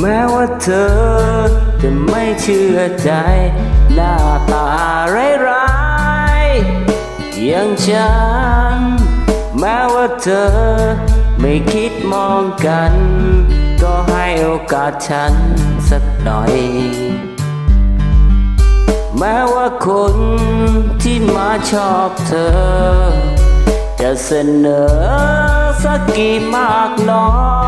แม้ว่าเธอจะไม่เชื่อใจ หน้าตาร้ายๆอย่างฉัน แม้ว่าเธอไม่คิดมองกัน ก็ให้โอกาสฉันสักหน่อย แม้ว่าคนที่มาชอบเธอ จะเสนอสักกี่มากน้อย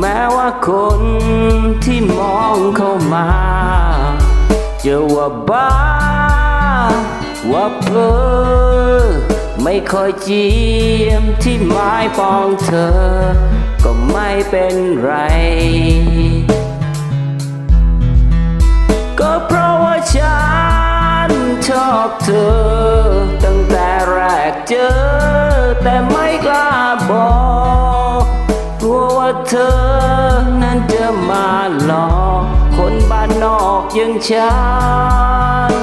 แม้ว่าคนที่มองเข้ามา จะว่าบ้า ว่าเพอไม่คอยเจียมที่ไม้ปองเธอ ก็ไม่เป็นไร ก็เพราะว่าฉันชอบเธอ ตั้งแต่แรกเจอ แต่ไม่กล้าบอก เธอ นั้นจะมาหลอกคนบ้านนอกอย่างฉัน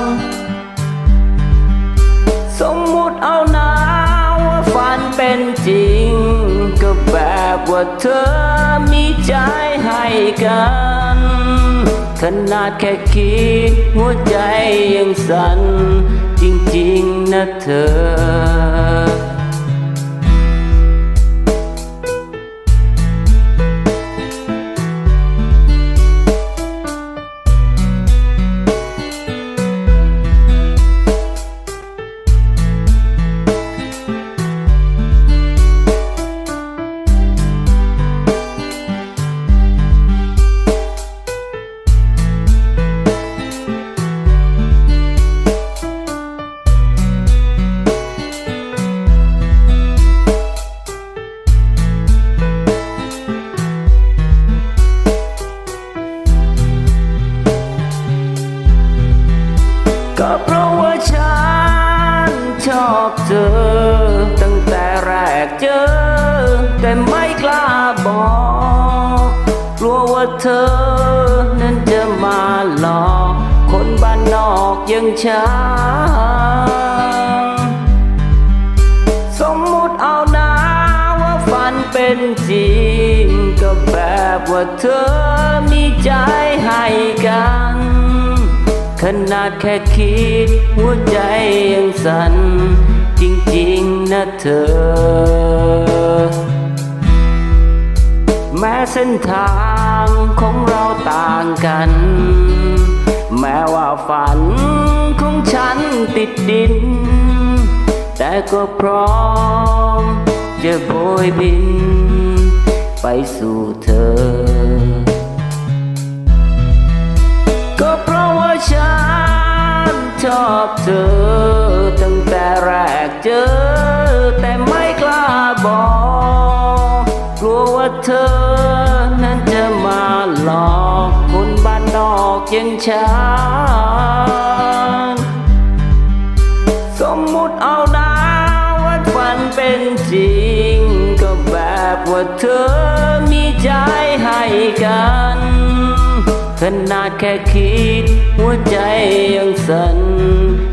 สมมุติเอานาว่าฝันเป็นจริง ก็แบบว่าเธอมีใจให้กัน ขนาดแค่คิดหัวใจยังสั่นจริงๆนะเธอ ก็เพราะว่าฉันชอบเธอ ตั้งแต่แรกเจอ แต่ไม่กล้าบอกกลัวว่าเธอ นั้นจะมาหลอกคนบ้านนอกย่างฉันสมมุติเอานาว่าฝันเป็นจริง ก็แบบว่าเธอมีใจ นาดแค่คิด หัวใจยังสั่นจริงๆนะเธอ แม้เส้นทางของเราต่างกัน แม้ว่าฝันของฉันติดดิน แต่ก็พร้อมจะโบยบิน ไปสู่เธอ ก็เพราะ ฉันชอบเธอ ตั้งแต่แรกเจอ แต่ไม่กล้าบอก กลัวว่าเธอนั้นจะมาหลอกคนบ้านนอกอย่างฉัน สมมุติเอานาว่าฝันเป็นจริง ก็แบบว่าเธอมีใจให้กัน ขนาดแค่คิด หัวใจยังสั่น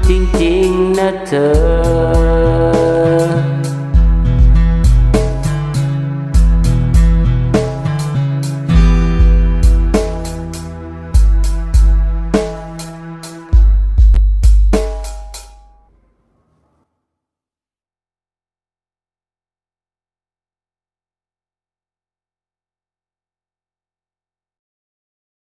จริงๆนะเธอ